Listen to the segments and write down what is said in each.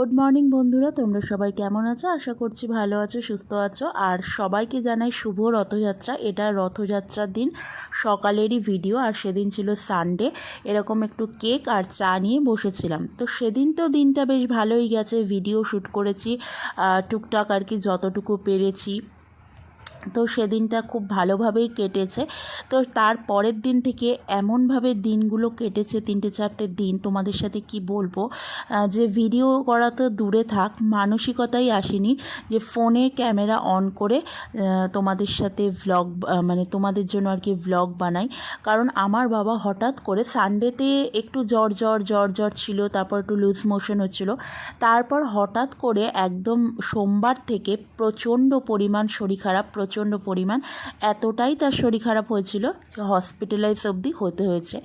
Good morning বন্ধুরা, তোমরা সবাই কেমন আছো? আশা করছি ভালো আছো, সুস্থ আছো। আর সবাইকে জানাই শুভ রথযাত্রা। এটা রথযাত্রার দিন, সকালেরই ভিডিও আর সেদিন ছিল সানডে এরকম একটু কেক আর চা নিয়ে বসেছিলাম। তো সেদিন তো দিনটা বেশ ভালোই গেছে। ভিডিও শ্যুট করেছি টুকটাক আর কি যতটুকু পেরেছি। তো সেদিনটা খুব ভালোভাবেই কেটেছে। তো তার পরের দিন থেকে এমনভাবে দিনগুলো কেটেছে, তিনটে চারটে দিন, তোমাদের সাথে কি বলব? যে ভিডিও করা তো দূরে থাক, মানসিকতাই আসেনি যে ফোনে ক্যামেরা অন করে তোমাদের সাথে ভ্লগ মানে তোমাদের জন্য আর কি ভ্লগ বানাই। কারণ আমার বাবা হঠাৎ করে সানডেতে একটু জ্বর জ্বর জ্বর জ্বর ছিল, তারপর একটু লুজ মোশন হচ্ছিল। তারপর হঠাৎ করে একদম সোমবার থেকে প্রচণ্ড পরিমাণ শরীর খারাপ প্রচণ্ড পরিমাণ, এতটাই তার শরীর খারাপ হয়েছিল যে হসপিটালাইজ অবধি হতে হয়েছে।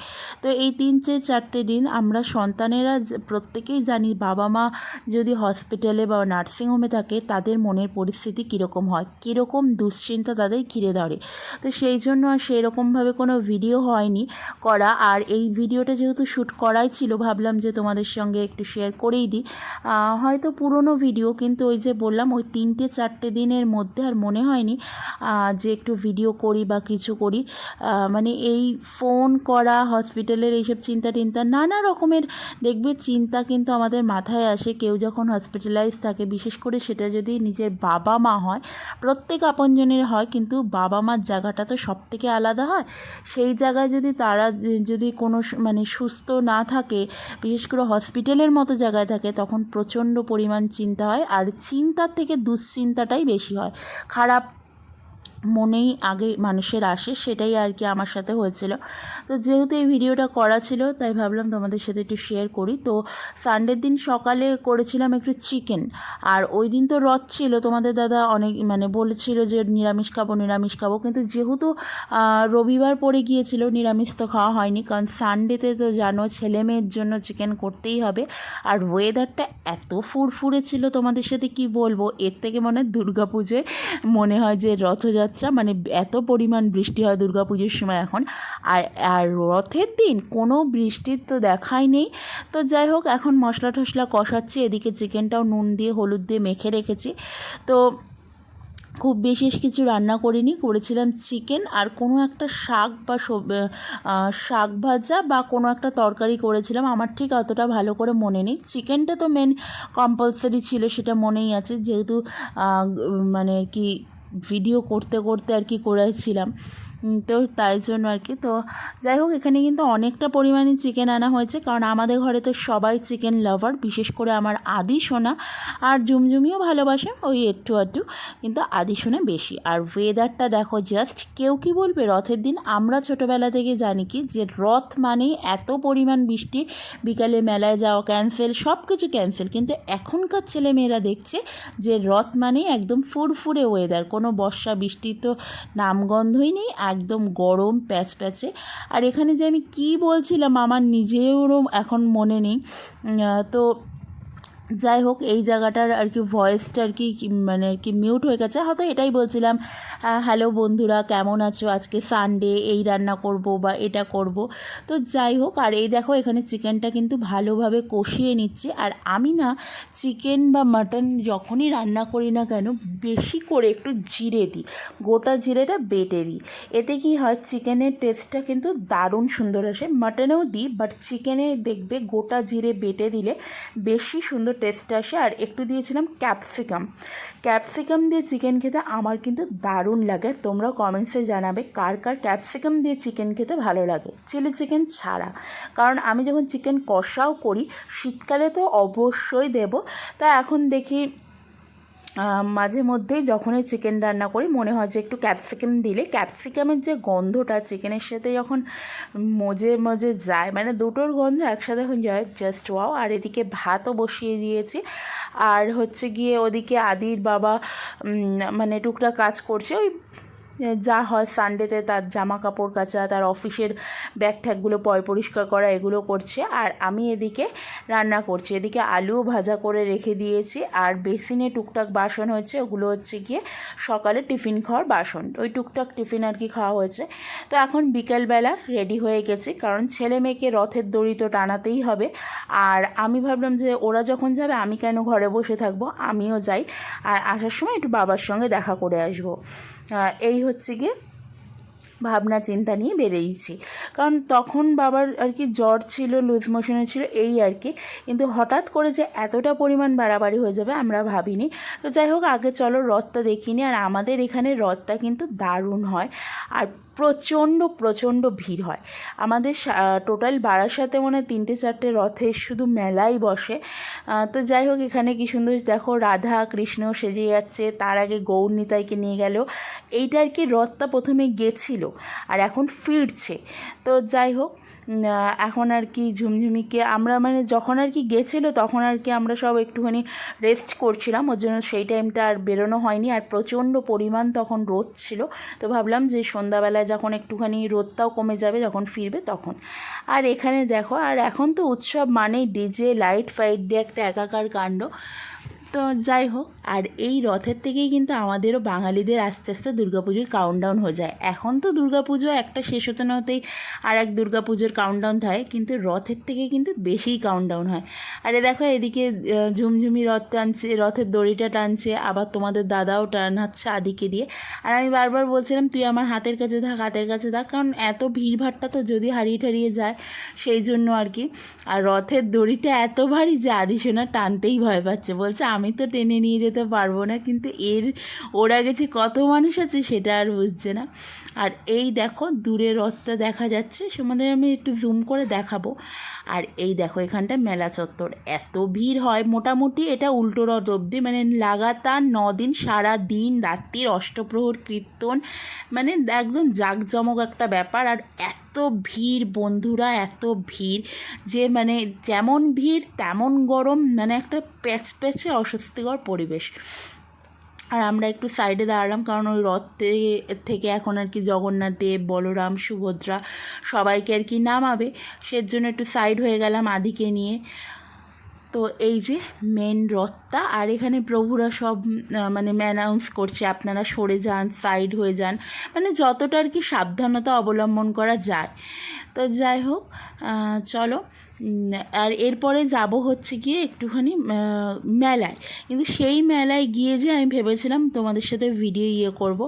তো এই তিনটে চারটে দিন আমরা সন্তানেরা প্রত্যেকেই জানি বাবা মা যদি হসপিটালে বা নার্সিংহোমে থাকে, তাদের মনের পরিস্থিতি কীরকম হয়, কীরকম দুশ্চিন্তা তাদের ঘিরে ধরে। তো সেই জন্য আর সেই রকমভাবে কোনো ভিডিও হয়নি করা। আর এই ভিডিওটা যেহেতু শ্যুট করাই ছিল, ভাবলাম যে তোমাদের সঙ্গে একটু শেয়ার করেই দিই। হয়তো পুরনো ভিডিও কিন্তু ওই যে বললাম, ওই তিনটে চারটে দিনের মধ্যে আর মনে হয়নি যে একটু ভিডিও করি বা কিছু করি মানে এই ফোন করা হসপিটালের এইসব চিন্তা টিন্তা, নানা রকমের দেখবে চিন্তা কিন্তু আমাদের মাথায় আসে। কেউ যখন হসপিটালাইজ থাকে, বিশেষ করে সেটা যদি নিজের বাবা মা হয়, প্রত্যেক আপনজনের হয়, কিন্তু বাবা মার জায়গাটা তো সব থেকে আলাদা হয়। সেই জায়গায় যদি তারা যদি কোনো মানে সুস্থ না থাকে, বিশেষ করে হসপিটালের মতো জায়গায় থাকে, তখন প্রচণ্ড পরিমাণ চিন্তা হয়, আর চিন্তার থেকে দুশ্চিন্তাটাই বেশি হয়। খারাপ মনেই আগে মানুষের আসে, সেটাই আর কি আমার সাথে হয়েছিল। তো যেহেতু এই ভিডিওটা করা ছিল, তাই ভাবলাম তোমাদের সাথে একটু শেয়ার করি। তো সানডের দিন সকালে করেছিলাম একটু চিকেন আর ওই দিন তো রথ ছিল, তোমাদের দাদা অনেক মানে বলেছিল যে নিরামিষ খাব নিরামিষ খাব। কিন্তু যেহেতু রবিবার পড়ে গিয়েছিল, নিরামিষ তো খাওয়া হয়নি। কারণ সানডেতে তো জানো, ছেলে মেয়ের জন্য চিকেন করতেই হবে। আর ওয়েদারটা এত ফুরফুরে ছিল তোমাদের সাথে কি বলব? এর থেকে মনে হয় দুর্গাপুজোয় মনে হয় যে রথযাত্রা মানে এত পরিমাণ বৃষ্টি হয় দুর্গাপুজোর সময় এখন। আর আর রথের দিন কোনো বৃষ্টির তো দেখাই নেই। তো যাই হোক, এখন মশলা টশলা কষাচ্ছি, এদিকে চিকেনটাও নুন দিয়ে, হলুদ দিয়ে মেখে রেখেছি। তো খুব বিশেষ কিছু রান্না করিনি, করেছিলাম চিকেন আর কোনো একটা শাক বা শাক ভাজা বা কোনো একটা তরকারি করেছিলাম। আমার ঠিক অতটা ভালো করে মনে নেই। চিকেনটা তো মেন কম্পালসারি ছিল, সেটা মনেই আছে। যেহেতু মানে কি ভিডিও করতে করতে আর কি করেছিলাম তো তাই জন্য আর কি। তো যাই হোক, এখানে কিন্তু অনেকটা পরিমাণে চিকেন আনা হয়েছে, কারণ আমাদের ঘরে তো সবাই চিকেন লাভার বিশেষ করে আমার আদি সোনা। আর জুমজুমিও ভালোবাসে ওই একটু আধটু, কিন্তু আদি সোনা বেশি। আর ওয়েদারটা দেখো জাস্ট কেউ কি বলবে, রথের দিন আমরা ছোটোবেলা থেকে জানি কি, যে রথ মানেই এত পরিমাণ বৃষ্টি, বিকালে মেলায় যাওয়া ক্যান্সেল সব কিছু ক্যান্সেল কিন্তু এখনকার ছেলেমেয়েরা দেখছে যে রথ মানেই একদম ফুরফুরে ওয়েদার কোনো বর্ষা, বৃষ্টি তো নামগন্ধই নেই। একদম গরম প্যাচ প্যাচে। আর এখানে যে আমি কি বলছিলাম, আমার নিজেরও এখন মনে নেই। তো যাই হোক, এই জায়গাটার আর কি ভয়েসটা আর কি মানে আর কি মিউট হয়ে গেছে। হয়তো এটাই বলছিলাম হ্যালো বন্ধুরা, কেমন আছো? আজকে সানডে এই রান্না করব বা এটা করব? তো যাই হোক, আর এই দেখো, এখানে চিকেনটা কিন্তু ভালোভাবে কষিয়ে নিচ্ছে। আর আমি না চিকেন বা মাটন যখনই রান্না করি না কেন, বেশি করে একটু জিরে দিই। গোটা জিরেটা বেটে দিই। এতে কি হয় চিকেনের টেস্টটা কিন্তু দারুণ সুন্দর আসে। মাটনেও দিই বাট চিকেনে দেখবে গোটা জিরে বেটে দিলে বেশি সুন্দর টেস্ট আসে, আর একটু দিয়েছিলাম ক্যাপসিকাম ক্যাপসিকাম দিয়ে চিকেন খেতে আমার কিন্তু দারুণ লাগে। তোমরা কমেন্টসে জানাবে কার কার ক্যাপসিকাম দিয়ে চিকেন খেতে ভালো লাগে। চিলি চিকেন ছাড়া। কারণ আমি যখন চিকেন কষাও করি, শীতকালে তো অবশ্যই দেব। তা এখন দেখি মাঝে মধ্যেই যখনই চিকেন রান্না করি, মনে হয় যে একটু ক্যাপসিকাম দিলে। ক্যাপসিকামের যে গন্ধটা চিকেনের সাথে যখন মজে মজে যায় মানে দুটোর গন্ধ একসাথে হয়ে যায় জাস্ট ওয়াও আর এদিকে ভাতও বসিয়ে দিয়েছি। আর হচ্ছে গিয়ে ওদিকে আদির বাবা মানে টুকরা কাজ করছে, ওই যা হয় সানডেতে তার জামা কাপড় কাচা, তার অফিসের ব্যাগ ট্যাগগুলো পয় পরিষ্কার করা, এগুলো করছে। আর আমি এদিকে রান্না করছি। এদিকে আলুও ভাজা করে রেখে দিয়েছি। আর বেসিনে টুকটাক বাসন হয়েছে, ওগুলো হচ্ছে গিয়ে সকালে টিফিন খাওয়ার বাসন। ওই টুকটাক টিফিন আর কি খাওয়া হয়েছে। তো এখন বিকেলবেলা রেডি হয়ে গেছি, কারণ ছেলে মেয়েকে রথের দড়ি তো টানাতেই হবে। আর আমি ভাবলাম যে ওরা যখন যাবে, আমি কেন ঘরে বসে থাকব? আমিও যাই। আর আসার সময় একটু বাবার সঙ্গে দেখা করে আসব। এই হচ্ছে গিয়ে ভাবনা, চিন্তা নিয়ে বেরিয়েছি। কারণ তখন বাবার আর কি জ্বর ছিল লুজ মোশনে ছিল, এই আর কি। কিন্তু হঠাৎ করে যে এতটা পরিমাণ বাড়াবাড়ি হয়ে যাবে আমরা ভাবিনি। তো যাই হোক, আগে চলো রথটা দেখিনি আর আমাদের এখানে রথটা কিন্তু দারুণ হয়। আর প্রচণ্ড প্রচণ্ড ভিড় হয়। আমাদের টোটাল বারাসাতে মনে হয় তিনটে, চারটে রথে শুধু মেলাই বসে। তো যাই হোক, এখানে কি সুন্দর, দেখো রাধা কৃষ্ণ সেজে যাচ্ছে। তার আগে গৌর নিতাইকে নিয়ে গেল। এইটা আর কি রথটা প্রথমে গেছিল। আর এখন ফিরছে। তো যাই হোক এখন আর কি ঝুমঝুমিকে আমরা মানে যখন আর কি গেছিল তখন আর কি আমরা সব একটুখানি রেস্ট করছিলাম। ওর জন্য সেই টাইমটা আর বেরোনো হয়নি। আর প্রচণ্ড পরিমাণ তখন রোদ ছিল। তো ভাবলাম যে সন্ধ্যাবেলায় যখন একটুখানি রোদটাও কমে যাবে, যখন ফিরবে তখন। আর এখানে দেখো, আর এখন তো উৎসব মানেই ডিজে লাইট ফাইট দিয়ে একটা একাকার কাণ্ড। তো যাই হোক, আর এই রথের থেকেই কিন্তু আমাদেরও বাঙালিদের আস্তে আস্তে দুর্গাপুজোর কাউন্টডাউন হয়ে যায়। এখন তো দুর্গাপুজো একটা শেষ হতে না হতেই আর এক দুর্গাপুজোর কাউন্টডাউন থাকে, কিন্তু রথের থেকে কিন্তু বেশিই কাউন্টডাউন হয়। আরে দেখো, এদিকে ঝুমঝুমি রথ টানছে, রথের দড়িটা টানছে, আবার তোমাদের দাদাও টানাচ্ছে আদিকে দিয়ে। আর আমি বারবার বলছিলাম, তুই আমার হাতের কাছে থাক, হাতের কাছে থাক। কারণ এত ভিড়ভাট্টা তো যদি হারিয়ে টারিয়ে যায়, সেই জন্য আর কি। আর রথের দড়িটা এত ভারী যে আদিসোনা টানতেই ভয় পাচ্ছে। বলছে, আমি তো টেনে নিয়ে যেতে পারব না, কিন্তু এর, ওরা গেছে কত মানুষ আছে সেটা আর বুঝছে না। আর এই দেখো, দূরে রথটা দেখা যাচ্ছে, তোমাদের আমি একটু জুম করে দেখাবো। আর এই দেখো, এখানটা মেলা চত্বর, এত ভিড় হয়। মোটামুটি এটা উল্টো রথ অবধি মানে লাগাতার দিন সারা দিন, রাত্রির অষ্টপ্রহর কীর্তন মানে একদম জাঁকজমক একটা ব্যাপার। আর এত ভিড়, বন্ধুরা এত ভিড় যে মানে যেমন ভিড় তেমন গরম মানে একটা প্যাচ প্যাচে অস্বস্তিকর পরিবেশ। আর আমরা একটু সাইডে দাঁড়ালাম কারণ ওই রথ থেকে এখন আর কি জগন্নাথ দেব, বলরাম, সুভদ্রা সবাইকে আর কি নামাবে। সেজন্য একটু সাইড হয়ে গেলাম আদিকে নিয়ে। তো এই যে মেন রথটা, আর এখানে প্রভুরা সব মানে অ্যানাউন্স করছে, আপনারা সরে যান সাইড হয়ে যান মানে যতটা আর কি সাবধানতা অবলম্বন করা যায়। তো যাই হোক চলো আর এরপরে যাব হচ্ছে গিয়ে একটুখানি মেলায়। কিন্তু সেই মেলায় গিয়ে যে আমি ভেবেছিলাম তোমাদের সাথে ভিডিও ইয়ে করব,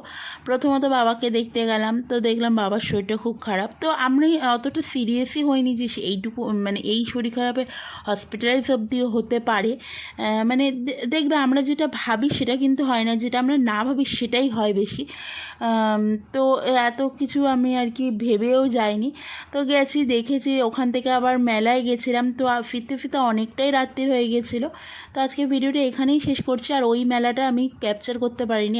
প্রথমত বাবাকে দেখতে গেলাম। তো দেখলাম বাবার শরীরটা খুব খারাপ। তো আমরা অতটা সিরিয়াসই হয়নি যে এইটুকু মানে এই শরীর খারাপে হসপিটালাইজ অব্দি হতে পারে। মানে দেখবে আমরা যেটা ভাবি সেটা কিন্তু হয় না, যেটা আমরা না ভাবি সেটাই হয় বেশি। তো এত কিছু আমি আর কি ভেবেও যাইনি। তো গেছি, দেখেছি ওখান থেকে আবার মেলায় গেছিলাম, তো ফিরতে ফিরতে অনেকটাই রাত্রি হয়ে গেছিল। তো আজকে ভিডিওটা এখানেই শেষ করছি, আর ওই মেলাটা আমি ক্যাপচার করতে পারিনি।